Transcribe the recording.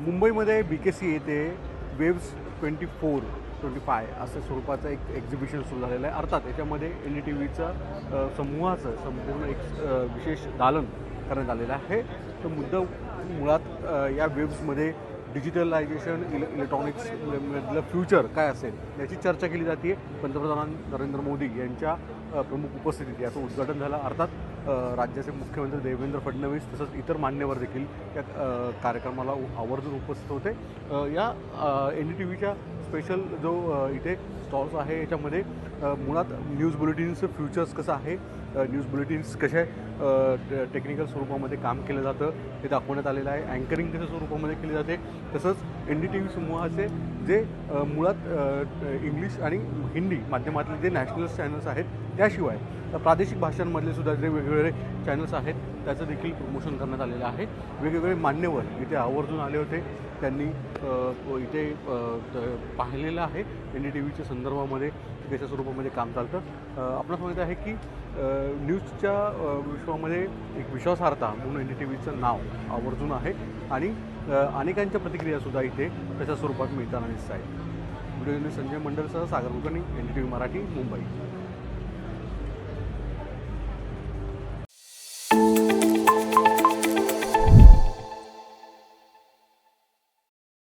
मुंबईमध्ये B K C येथे waves twenty four twenty five असं स्वरूपाचं एक एक्झिबिशन सुरू झालेलं आहे. अर्थात याच्यामध्ये एन डी टी व्हीचं समूहाचं संपूर्ण एक विशेष दालन करण्यात आलेलं आहे. तर मुद्दा मुळात या वेव्समध्ये डिजिटलायझेशन इले इलेक्ट्रॉनिक्स मधलं फ्युचर काय असेल याची चर्चा केली जाते पंतप्रधान नरेंद्र मोदी यांच्या प्रमुख उपस्थितीत याचं उद्घाटन झालं. अर्थात राज्याचे मुख्यमंत्री देवेंद्र फडणवीस तसंच इतर मान्यवर देखील या कार्यक्रमाला आवर्जून उपस्थित होते. या एन डी टी व्हीच्या स्पेशल जो इथे स्टॉल्स आहे याच्यामध्ये मुळात न्यूज बुलेटिन्सचं फ्युचर्स कसं आहे? न्यूज बुलेटिन्स कशा टेक्निकल स्वरूपामध्ये काम केलं जातं हे दाखवण्यात आलेलं आहे. अँकरिंग कशा स्वरूपामध्ये केली जाते. तसंच एन डी टी व्ही समूहाचे जे मुळात इंग्लिश आणि हिंदी माध्यमातले जे नॅशनल चॅनल्स आहेत त्याशिवाय प्रादेशिक भाषांमधले सुद्धा जे वेगवेगळे चॅनल्स आहेत त्याचं देखील प्रमोशन करण्यात आलेलं आहे. वेगवेगळे मान्यवर इथे आवर्जून आले होते. त्यांनी इथे पाहिलेलं आहे एन डी टी व्हीच्या संदर्भामध्ये. त्याच्या स्वरूपात स्वरूपामध्ये काम चालतं. अ, आपणास आहे की न्यूजच्या विश्वामध्ये एक विश्वासार्हता म्हणून एन डी टी व्हीचं नाव आवर्जून आहे आणि अनेकांच्या प्रतिक्रियासुद्धा इथे त्याच्या स्वरूपात मिळताना दिसत आहेत video Sanjay मंडलसह Sagar Kulkarni N D T V Marathi Mumbai.